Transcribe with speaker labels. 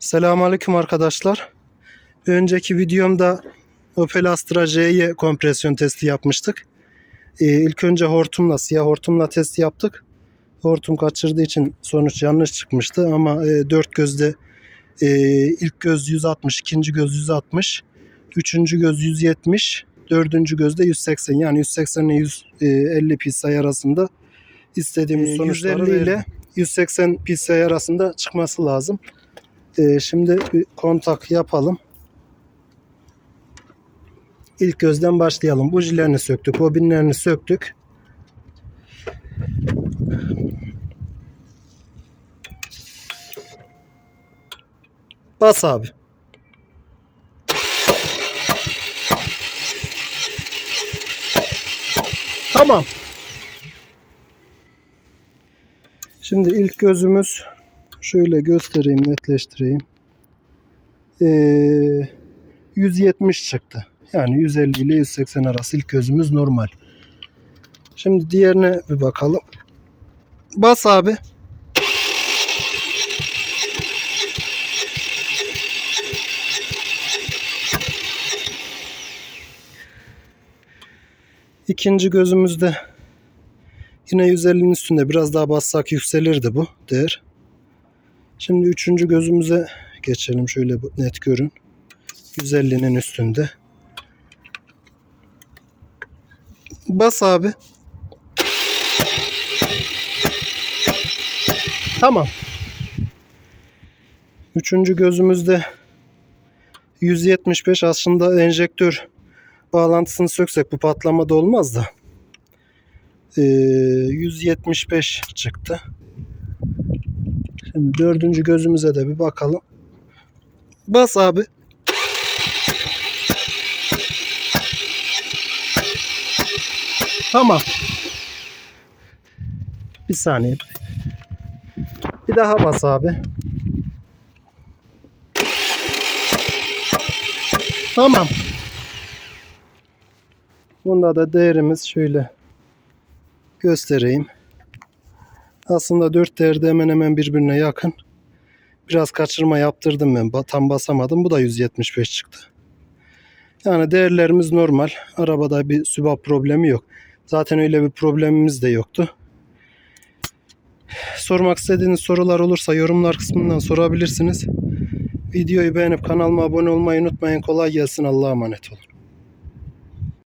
Speaker 1: Selamünaleyküm arkadaşlar. Önceki videomda Opel Astra J'ye kompresyon testi yapmıştık. Ee, ilk önce hortumla, siyah hortumla testi yaptık. Hortum kaçırdığı için sonuç yanlış çıkmıştı ama e, dört gözde e, ilk göz 160, ikinci göz 160, üçüncü göz 170, dördüncü gözde 180 yani 180 ile 150 psi arasında istediğimiz
Speaker 2: Ee,
Speaker 1: sonuçları
Speaker 2: 150
Speaker 1: ile 180 psi arasında çıkması lazım. Ee, şimdi bir kontak yapalım. İlk gözden başlayalım. Bujilerini söktük, bobinlerini söktük. Bas abi. Tamam. Şimdi ilk gözümüz şöyle göstereyim, netleştireyim. Ee, 170 çıktı. Yani 150 ile 180 arası ilk gözümüz normal. Şimdi diğerine bir bakalım. Bas abi. İkinci gözümüzde yine 150'nin üstünde biraz daha bassak yükselirdi bu değer. Şimdi üçüncü gözümüze geçelim. Şöyle bu- net görün. 150'nin üstünde. Bas abi. Tamam. Üçüncü gözümüzde 175 aslında enjektör bağlantısını söksek bu patlama da olmaz da. Ee, 175 çıktı. Şimdi dördüncü gözümüze de bir bakalım. Bas abi. Tamam. Bir saniye. Bir daha bas abi. Tamam. Bunda da değerimiz şöyle göstereyim. Aslında dört değerde hemen hemen birbirine yakın. Biraz kaçırma yaptırdım ben. Tam basamadım. Bu da 175 çıktı. Yani değerlerimiz normal. Arabada bir sübap problemi yok. Zaten öyle bir problemimiz de yoktu. Sormak istediğiniz sorular olursa yorumlar kısmından sorabilirsiniz. Videoyu beğenip kanalıma abone olmayı unutmayın. Kolay gelsin. Allah'a emanet olun.